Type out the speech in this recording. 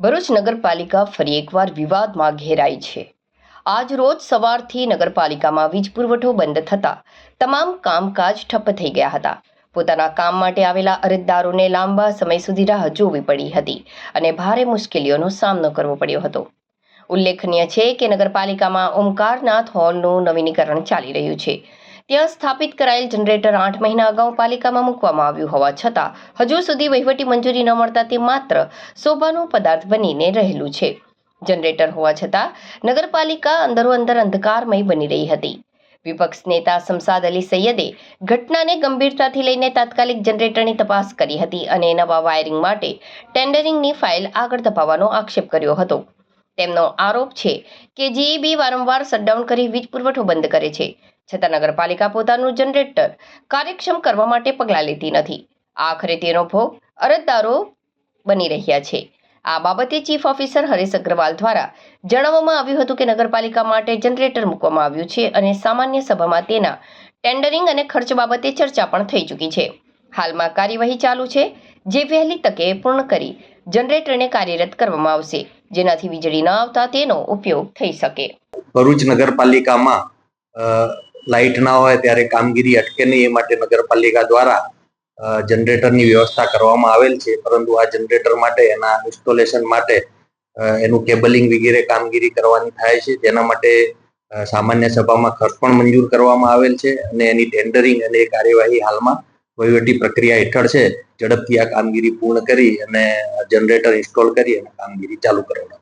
ભરૂચ નગરપાલિકા ફરી એકવાર વિવાદમાં ઘેરાઈ છે. આજ રોજ સવારથી નગરપાલિકામાં વીજ પુરવઠો બંધ થતાં તમામ કામકાજ ઠપ્પ થઈ ગયા હતા. પોતાના કામ માટે આવેલા અરજદારોને લાંબા સમય સુધી રાહ જોવી પડી હતી અને ભારે મુશ્કેલીઓનો સામનો કરવો પડ્યો હતો. ઉલ્લેખનીય છે કે નગરપાલિકામાં ઓમકારનાથ હોલનું નવીનીકરણ ચાલી રહ્યું છે. ત્યાં સ્થાપિત કરાયેલ જનરેટર આઠ મહિના અગાઉ પાલિકામાં મૂકવામાં આવ્યું હોવા છતાં, હજુ સુધી વહીવટી મંજૂરી ન મળતા તે માત્ર શોભાનો પદાર્થ બનીને રહેલું છે. જનરેટર હોવા છતાં, નગરપાલિકા અંદરો અંદર અંધકારમય બની રહી હતી. વિપક્ષ નેતા શમસાદ અલી સૈયદે ઘટનાને ગંભીરતાથી લઈને તાત્કાલિક જનરેટરની તપાસ કરી હતી અને નવા વાયરિંગ માટે ટેન્ડરિંગની ફાઇલ આગળ ધપાવવાનો આક્ષેપ કર્યો હતો. તેમનો આરોપ છે કે જીઈબી વારંવાર શટડાઉન કરી વીજ પુરવઠો બંધ કરે છે. છતાં નગરપાલિકા પોતાનું જનરેટર કાર્યક્ષમ કરવા માટે પગલાં લેતી નથી. આખરે તેનો ભોગ અરજદારો બની રહ્યા છે. આ બાબતે ચીફ ઓફિસર હરેશ અગ્રવાલ દ્વારા જણાવવામાં આવ્યું હતું કે નગરપાલિકા માટે જનરેટર મૂકવામાં આવ્યું છે અને સામાન્ય સભામાં તેના ટેન્ડરિંગ અને ખર્ચ બાબતે ચર્ચા પણ થઈ ચૂકી છે. હાલમાં કાર્યવાહી ચાલુ છે, જે વહેલી તકે પૂર્ણ કરી જનરેટરને કાર્યરત કરવામાં આવશે, જેનાથી વીજળી ન આવતા તેનો ઉપયોગ થઈ શકે. ભરૂચ નગરપાલિકામાં લાઇટ ના હોય ત્યારે કામગીરી અટકે નહીં, એ માટે નગરપાલિકા દ્વારા જનરેટરની વ્યવસ્થા કરવામાં આવેલ છે. પરંતુ આ જનરેટર માટે, એના ઇન્સ્ટોલેશન માટે એનું કેબલિંગ વગેરે કામગીરી કરવાની થાય છે. જેના માટે સામાન્ય સભામાં ખર્ચ પણ મંજૂર કરવામાં આવેલ છે અને એની ટેન્ડરિંગ અને કાર્યવાહી હાલમાં વહીવટી પ્રક્રિયા હેઠળ છે. ઝડપથી આ કામગીરી પૂર્ણ કરી અને જનરેટર ઇન્સ્ટોલ કરી અને કામગીરી ચાલુ કરવાનું